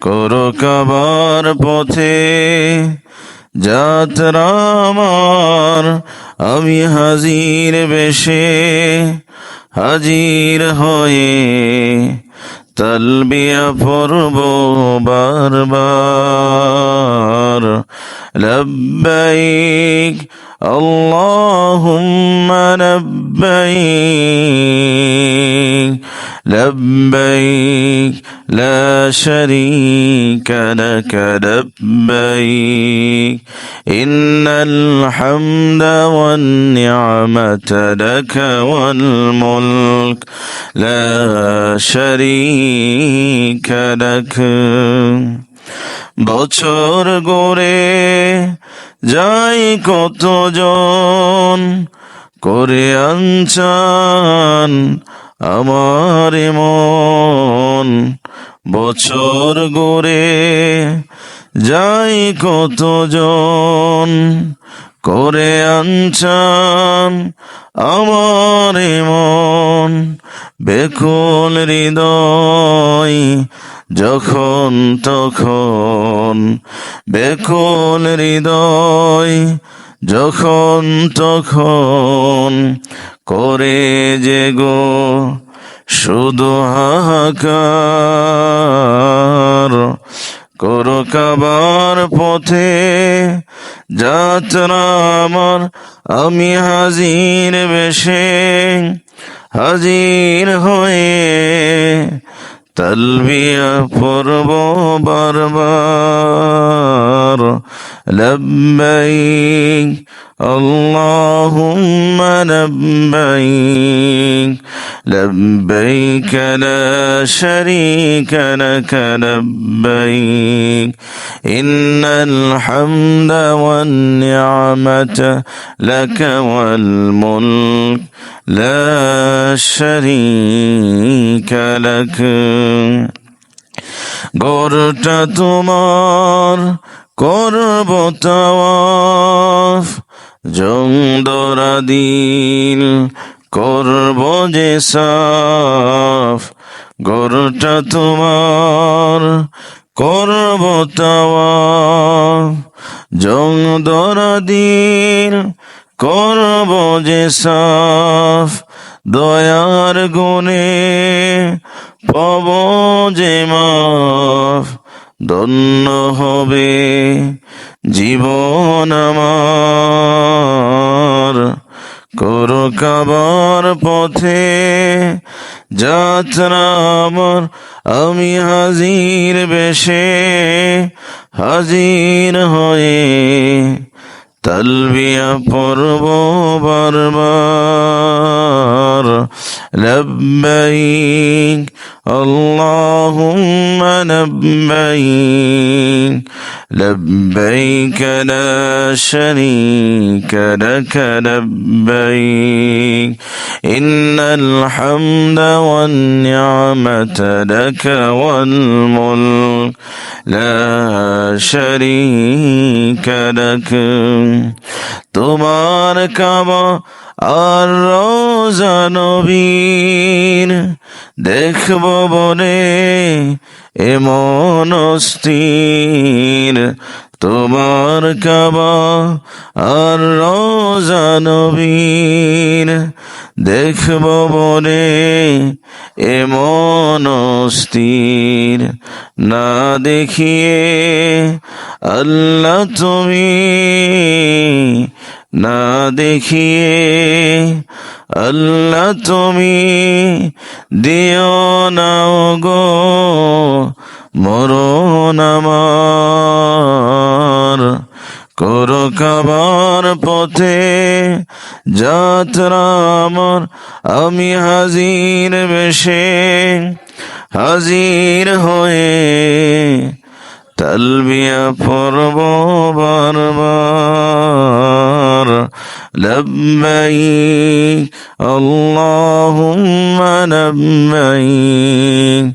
করো কাবার পথে যাত্রা আমার আমি হাজির বেশে হাজির হয়ে তলবিয়া পড়ব বারবার লব্বাইক اللهم لبيك لبيك لا شريك لك لبيك إن الحمد والنعمة لك والملك لا شريك لك বছর গড়ে যাই কতজন করে আনচান আমার মন বছর গড়ে যাই কতজন করে আনচান আমার মন বেকুল হৃদয় যখন তখন বেকুল হৃদয় যখন তখন করে যে গো শুধু হাহাকার করো কাবার পথে যাত্রা আমার আমি হাজির বেশে হাজির হয়ে তলবিয়া পড়ব বারবার লব্বাইক اللهم لبيك لبيك لا شريك لك لبيك إن الحمد والنعمة لك والملك لا شريك لك গোরটা তোমার করব তাওয়াফ জংদরা দিল করব যে সাফ গোরটা তোমার, করব তাওয়াফ জংদরা দিল করব যে সাফ দয়ার গুণে, পাব যে মাফ, ধন্য হবে জীবন আমার। কাবার পথে যাত্রা আমার আমি হাজির বেশে হাজির হয়ে তলবিয়া পড়ব বারবার লব্বাইক اللهم لبيك لبيك لا شريك لك لبيك إن الحمد والنعمة لك والملك لا شريك لك তোমার কাবা আর রোজা নবীর দেখব বলে এমন অস্থির তোমার কাবা আর রোজা নবীর দেখব বলে এমন অস্থির না দেখিয়ে আল্লাহ তুমি, না দেখিয়ে আল্লাহ তুমি দিও না গো মরণ আমার করো কাবার পথে যাত্রা আমার আমি হাজির বেশে হাজির হয়ে তলবিয়া পড়ব বারবার لبيك اللهم لبيك